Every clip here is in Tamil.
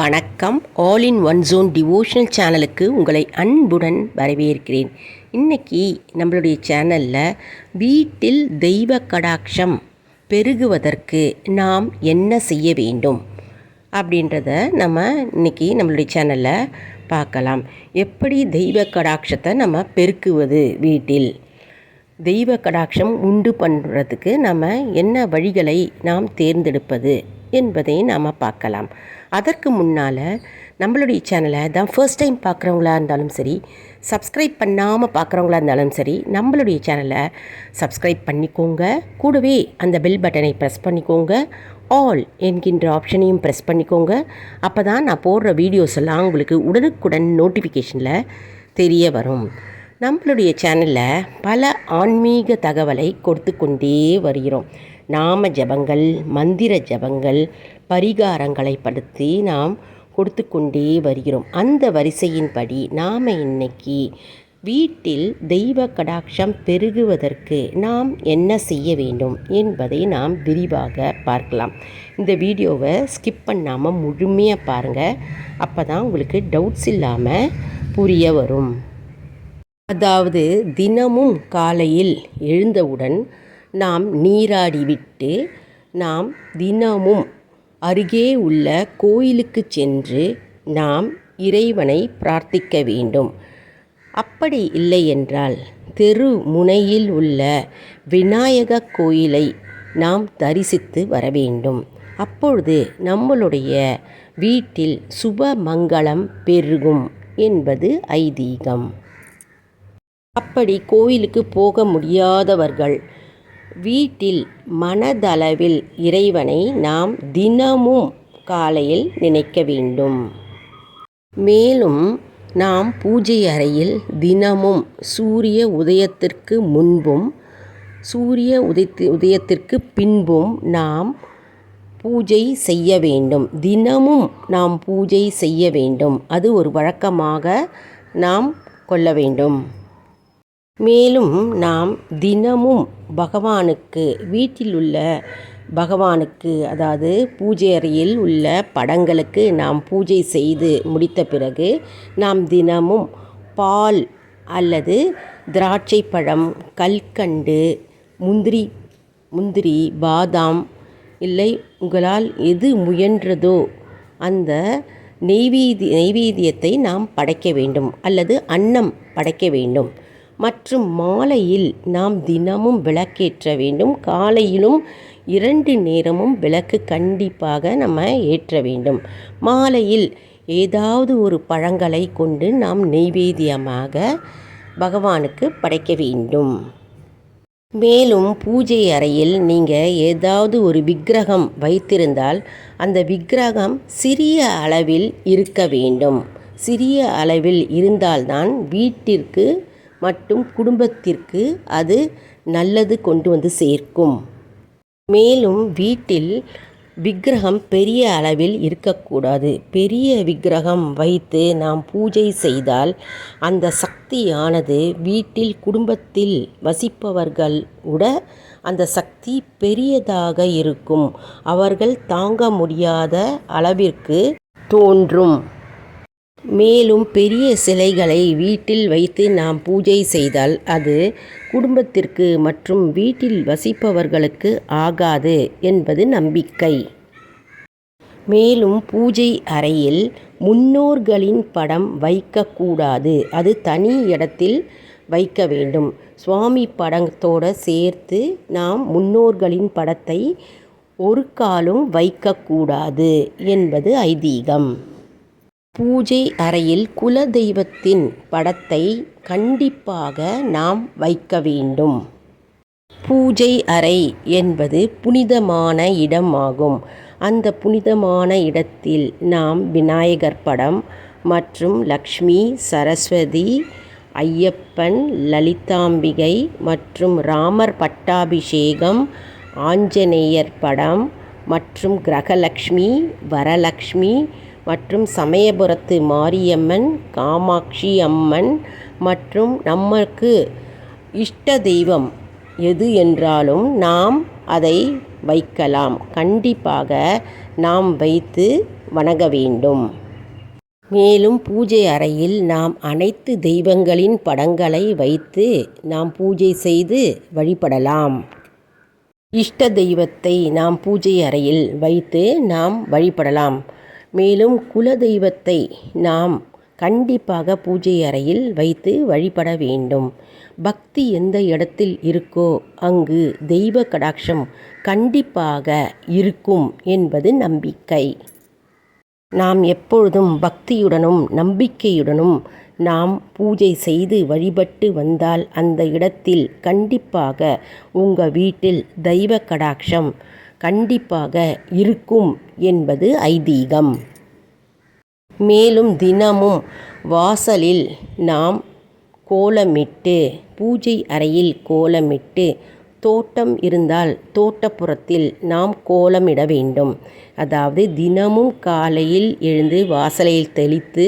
வணக்கம். All in one zone devotional சேனலுக்கு உங்களை அன்புடன் வரவேற்கிறேன். இன்னைக்கு நம்மளுடைய சேனலில் வீட்டில் தெய்வ கடாட்சம் பெருகுவதற்கு நாம் என்ன செய்ய வேண்டும் அப்படின்றத நம்ம இன்னைக்கு நம்மளுடைய சேனலில் பார்க்கலாம். எப்படி தெய்வ கடாட்சத்தை நம்ம பெருக்குவது வீட்டில்? தெய்வ கடாட்சம் உண்டு பண்ணுறதுக்கு நம்ம என்ன வழிகளை நாம் தேர்ந்தெடுப்பது என்பதை நாம் பார்க்கலாம். அதற்கு முன்னால் நம்மளுடைய சேனலை தான் ஃபர்ஸ்ட் டைம் பார்க்குறவங்களா இருந்தாலும் சரி சப்ஸ்கிரைப் பண்ணாமல் பார்க்குறவங்களா இருந்தாலும் சரி நம்மளுடைய சேனலை சப்ஸ்கிரைப் பண்ணிக்கோங்க. கூடவே அந்த பெல் பட்டனை ப்ரெஸ் பண்ணிக்கோங்க. ஆல் என்கின்ற ஆப்ஷனையும் ப்ரெஸ் பண்ணிக்கோங்க. அப்போ தான் நான் போடுற வீடியோஸ் எல்லாம் உங்களுக்கு உடனுக்குடன் நோட்டிஃபிகேஷனில் தெரிய வரும். நம்மளுடைய சேனலில் பல ஆன்மீக தகவலை கொடுத்து கொண்டே வருகிறோம். நாம ஜபங்கள் மந்திர ஜபங்கள் பரிகாரங்களை படுத்தி நாம் கொடுத்து கொண்டே வருகிறோம். அந்த வரிசையின்படி நாம் இன்னைக்கு வீட்டில் தெய்வ கடாட்சம் பெருகுவதற்கு நாம் என்ன செய்ய வேண்டும் என்பதை நாம் விரிவாக பார்க்கலாம். இந்த வீடியோவை ஸ்கிப் பண்ணாமல் முழுமையாக பாருங்கள் அப்போ தான் உங்களுக்கு டவுட்ஸ் இல்லாமல் புரிய வரும். அதாவது தினமும் காலையில் எழுந்தவுடன் நாம் நீராடிவிட்டு நாம் தினமும் அருகே உள்ள கோயிலுக்கு சென்று நாம் இறைவனை பிரார்த்திக்க வேண்டும். அப்படி இல்லை என்றால் தெரு முனையில் உள்ள விநாயக கோயிலை நாம் தரிசித்து வர வேண்டும். அப்பொழுது நம்மளுடைய வீட்டில் சுப மங்களம் பெருகும் என்பது ஐதீகம். அப்படி கோயிலுக்கு போக முடியாதவர்கள் வீட்டில் மனதளவில் இறைவனை நாம் தினமும் காலையில் நினைக்க வேண்டும். மேலும் நாம் பூஜை அறையில் தினமும் சூரிய உதயத்திற்கு முன்பும் சூரிய உதயத்து உதயத்திற்கு பின்பும் நாம் பூஜை செய்ய வேண்டும். தினமும் நாம் பூஜை செய்ய வேண்டும். அது ஒரு வழக்கமாக நாம் கொள்ள வேண்டும். மேலும் நாம் தினமும் பகவானுக்கு வீட்டில் உள்ள பகவானுக்கு அதாவது பூஜை அறையில் உள்ள படங்களுக்கு நாம் பூஜை செய்து முடித்த பிறகு நாம் தினமும் பால் அல்லது திராட்சை பழம் கல்கண்டு முந்திரி முந்திரி பாதாம் இல்லை உங்களால் எது முயன்றதோ அந்த நெய்வேதி நெய்வேதியத்தை நாம் படைக்க வேண்டும் அல்லது அன்னம் படைக்க வேண்டும். மற்றும் மாலையில் நாம் தினமும் விளக்கேற்ற வேண்டும். காலையிலும் இரண்டு நேரமும் விளக்கு கண்டிப்பாக நம்ம ஏற்ற வேண்டும். மாலையில் ஏதாவது ஒரு பழங்களை கொண்டு நாம் நெய்வேத்தியமாக பகவானுக்கு படைக்க வேண்டும். மேலும் பூஜை அறையில் நீங்கள் ஏதாவது ஒரு விக்கிரகம் வைத்திருந்தால் அந்த விக்கிரகம் சிறிய அளவில் இருக்க வேண்டும். சிறிய அளவில் இருந்தால்தான் வீட்டிற்கு மற்றும் குடும்பத்திற்கு அது நல்லது கொண்டு வந்து சேர்க்கும். மேலும் வீட்டில் விக்கிரகம் பெரிய அளவில் இருக்கக்கூடாது. பெரிய விக்கிரகம் வைத்து நாம் பூஜை செய்தால் அந்த சக்தியானது வீட்டில் குடும்பத்தில் வசிப்பவர்கள் கூட அந்த சக்தி பெரியதாக இருக்கும். அவர்கள் தாங்க முடியாத அளவிற்கு தோன்றும். மேலும் பெரிய சிலைகளை வீட்டில் வைத்து நாம் பூஜை செய்தால் அது குடும்பத்திற்கு மற்றும் வீட்டில் வசிப்பவர்களுக்கு ஆகாது என்பது நம்பிக்கை. மேலும் பூஜை அறையில் முன்னோர்களின் படம் வைக்கக்கூடாது. அது தனி இடத்தில் வைக்க வேண்டும். சுவாமி படத்தோடு சேர்த்து நாம் முன்னோர்களின் படத்தை ஒரு காலும் வைக்கக்கூடாது என்பது ஐதீகம். பூஜை அறையில் குலதெய்வத்தின் படத்தை கண்டிப்பாக நாம் வைக்க வேண்டும். பூஜை அறை என்பது புனிதமான இடம் ஆகும் அந்த புனிதமான இடத்தில் நாம் விநாயகர் படம் மற்றும் லக்ஷ்மி சரஸ்வதி ஐயப்பன் லலிதாம்பிகை மற்றும் ராமர் பட்டாபிஷேகம் ஆஞ்சநேயர் படம் மற்றும் கிரகலக்ஷ்மி வரலக்ஷ்மி மற்றும் சமயபுரத்து மாரியம்மன் காமாட்சி அம்மன் மற்றும் நமக்கு இஷ்ட தெய்வம் எது என்றாலும் நாம் அதை வைக்கலாம். கண்டிப்பாக நாம் வைத்து வணங்க வேண்டும். மேலும் பூஜை அறையில் நாம் அனைத்து தெய்வங்களின் படங்களை வைத்து நாம் பூஜை செய்து வழிபடலாம். இஷ்ட தெய்வத்தை நாம் பூஜை அறையில் வைத்து நாம் வழிபடலாம். மேலும் குல தெய்வத்தை நாம் கண்டிப்பாக பூஜை அறையில் வைத்து வழிபட வேண்டும். பக்தி எந்த இடத்தில் இருக்கோ அங்கு தெய்வ கடாட்சம் கண்டிப்பாக இருக்கும் என்பது நம்பிக்கை. நாம் எப்பொழுதும் பக்தியுடனும் நம்பிக்கையுடனும் நாம் பூஜை செய்து வழிபட்டு வந்தால் அந்த இடத்தில் கண்டிப்பாக உங்கள் வீட்டில் தெய்வ கடாட்சம் கண்டிப்பாக இருக்கும் என்பது ஐதீகம். மேலும் தினமும் வாசலில் நாம் கோலமிட்டு பூஜை அறையில் கோலமிட்டு தோட்டம் இருந்தால் தோட்டப்புறத்தில் நாம் கோலமிட வேண்டும். அதாவது தினமும் காலையில் எழுந்து வாசலில் தெளித்து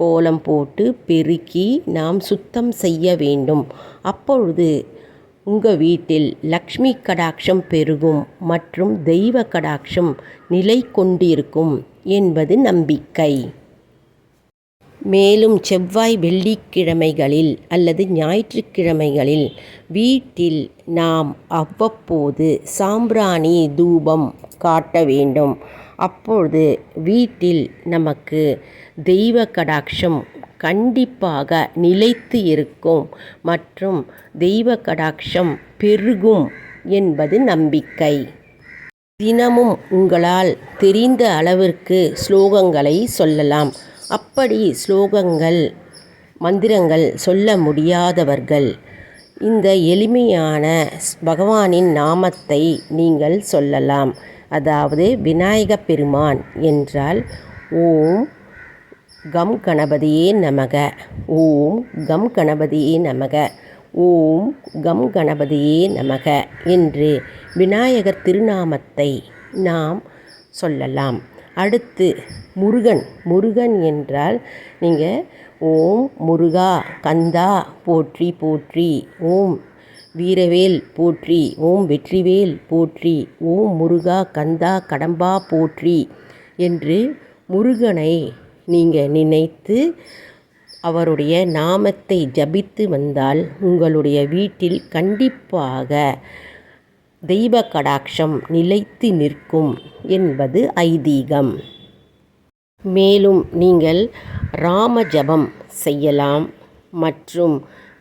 கோலம் போட்டு பெருக்கி நாம் சுத்தம் செய்ய வேண்டும். அப்பொழுது உங்கள் வீட்டில் லக்ஷ்மி கடாட்சம் பெருகும் மற்றும் தெய்வ கடாட்சம் நிலை கொண்டிருக்கும் என்பது நம்பிக்கை. மேலும் செவ்வாய் வெள்ளிக்கிழமைகளில் அல்லது ஞாயிற்றுக்கிழமைகளில் வீட்டில் நாம் அவ்வப்போது சாம்பிராணி தூபம் காட்ட வேண்டும். அப்பொழுது வீட்டில் நமக்கு தெய்வ கடாட்சம் கண்டிப்பாக நிலைத்து இருக்கும் மற்றும் தெய்வ கடாட்சம் பெருகும் என்பது நம்பிக்கை. தினமும் உங்களால் தெரிந்த அளவிற்கு ஸ்லோகங்களை சொல்லலாம். அப்படி ஸ்லோகங்கள் மந்திரங்கள் சொல்ல முடியாதவர்கள் இந்த எளிமையான பகவானின் நாமத்தை நீங்கள் சொல்லலாம். அதாவது விநாயக பெருமான் என்றால் ஓம் கம் கணபதியே நமக. ஓம் கம் கணபதியே நமக. ஓம் கம் கணபதியே நமக என்று விநாயகர் திருநாமத்தை நாம் சொல்லலாம். அடுத்து முருகன். முருகன் என்றால் நீங்கள் ஓம் முருகா கந்தா போற்றி போற்றி ஓம் வீரவேல் போற்றி ஓம் வெற்றிவேல் போற்றி ஓம் முருகா கந்தா கடம்பா போற்றி என்று முருகனை நீங்கள் நினைத்து அவருடைய நாமத்தை ஜபித்து வந்தால் உங்களுடைய வீட்டில் கண்டிப்பாக தெய்வ கடாட்சம் நிலைத்து நிற்கும் என்பது ஐதீகம். மேலும் நீங்கள் ராம ஜபம் செய்யலாம் மற்றும்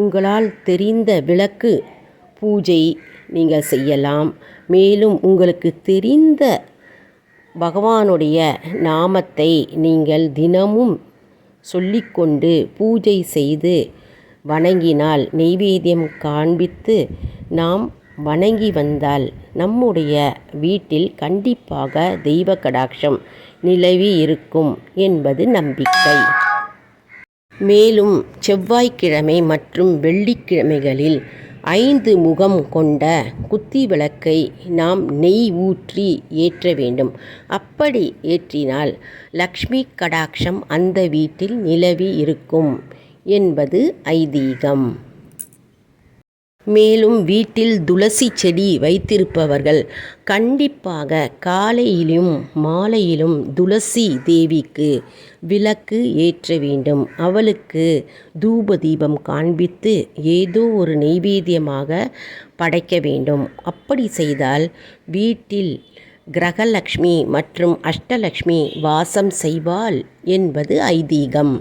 உங்களால் தெரிந்த விளக்கு பூஜை நீங்கள் செய்யலாம். மேலும் உங்களுக்கு தெரிந்த பகவானுடைய நாமத்தை நீங்கள் தினமும் சொல்லிக்கொண்டு பூஜை செய்து வணங்கினால் நெய்வேத்தியம் காண்பித்து நாம் வணங்கி வந்தால் நம்முடைய வீட்டில் கண்டிப்பாக தெய்வ கடாட்சம் நிலவி இருக்கும் என்பது நம்பிக்கை. மேலும் செவ்வாய்க்கிழமை மற்றும் வெள்ளிக்கிழமைகளில் ஐந்து முகம் கொண்ட குத்தி விளக்கை நாம் நெய் ஊற்றி ஏற்ற வேண்டும். அப்படி ஏற்றினால் லக்ஷ்மி கடாட்சம் அந்த வீட்டில் நிலவி இருக்கும் என்பது ஐதீகம். மேலும் வீட்டில் துளசி செடி வைத்திருப்பவர்கள் கண்டிப்பாக காலையிலும் மாலையிலும் துளசி தேவிக்கு விளக்கு ஏற்ற வேண்டும். அவளுக்கு தூப தீபம் காண்பித்து ஏதோ ஒரு நெய்வேத்தியமாக படைக்க வேண்டும். அப்படி செய்தால் வீட்டில் கிரகலக்ஷ்மி மற்றும் அஷ்டலக்ஷ்மி வாசம் செய்வாள் என்பது ஐதீகம்.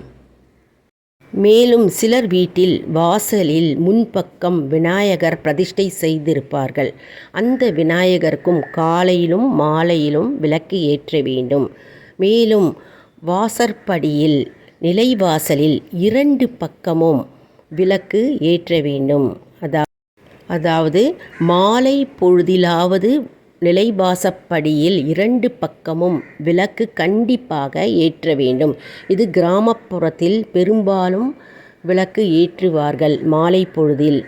மேலும் சிலர் வீட்டில் வாசலில் முன்பக்கம் விநாயகர் பிரதிஷ்டை செய்திருப்பார்கள். அந்த விநாயகருக்கும் காலையிலும் மாலையிலும் விளக்கு ஏற்ற வேண்டும். மேலும் வாசற்படியில் நிலைவாசலில் இரண்டு பக்கமும் விளக்கு ஏற்ற வேண்டும். அதா அதாவது மாலை பொழுதிலாவது நிலைவாசப்படியில் இரண்டு பக்கமும் விளக்கு கண்டிப்பாக ஏற்ற வேண்டும். இது கிராமப்புறத்தில் பெரும்பாலும் விளக்கு ஏற்றுவார்கள் மாலை பொழுதில்.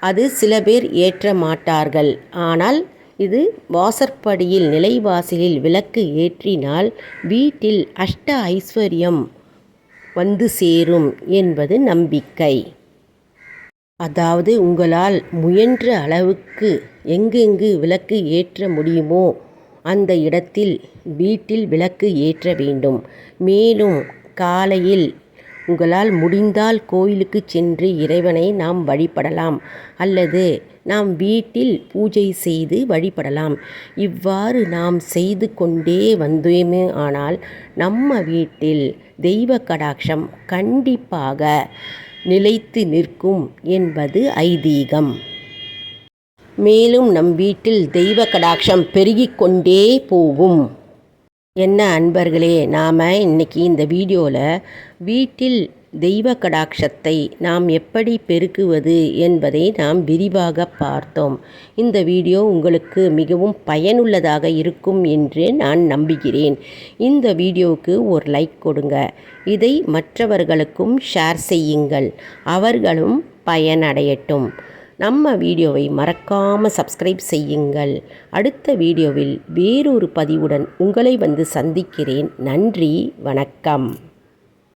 அது சில பேர் ஏற்ற மாட்டார்கள். ஆனால் இது வாசற்படியில் நிலைவாசலில் விளக்கு ஏற்றினால் வீட்டில் அஷ்ட ஐஸ்வர்யம் வந்து சேரும் என்பது நம்பிக்கை. அதாவது உங்களால் முயன்ற அளவுக்கு எங்கெங்கு விளக்கு ஏற்ற முடியுமோ அந்த இடத்தில் வீட்டில் விளக்கு ஏற்ற வேண்டும். மேலும் காலையில் உங்களால் முடிந்தால் கோயிலுக்கு சென்று இறைவனை நாம் வழிபடலாம் அல்லது நாம் வீட்டில் பூஜை செய்து வழிபடலாம். இவ்வாறு நாம் செய்து கொண்டே வந்தோமே ஆனால் நம்ம வீட்டில் தெய்வ கடாட்சம் கண்டிப்பாக நிலைத்து நிற்கும் என்பது ஐதீகம். மேலும் நம் வீட்டில் தெய்வ கடாட்சம் பெருகிக் கொண்டே போகும். என்ன அன்பர்களே நாம் இன்னைக்கு இந்த வீடியோவில் வீட்டில் தெய்வ கடாட்சத்தை நாம் எப்படி பெருக்குவது என்பதை நாம் விரிவாக பார்த்தோம். இந்த வீடியோ உங்களுக்கு மிகவும் பயனுள்ளதாக இருக்கும் என்று நான் நம்புகிறேன். இந்த வீடியோவுக்கு ஒரு லைக் கொடுங்க. இதை மற்றவர்களுக்கும் ஷேர் செய்யுங்கள். அவர்களும் பயனடையட்டும். நம்ம வீடியோவை மறக்காமல் சப்ஸ்கிரைப் செய்யுங்கள். அடுத்த வீடியோவில் வேறொரு பதிவுடன் உங்களை வந்து சந்திக்கிறேன். நன்றி வணக்கம்.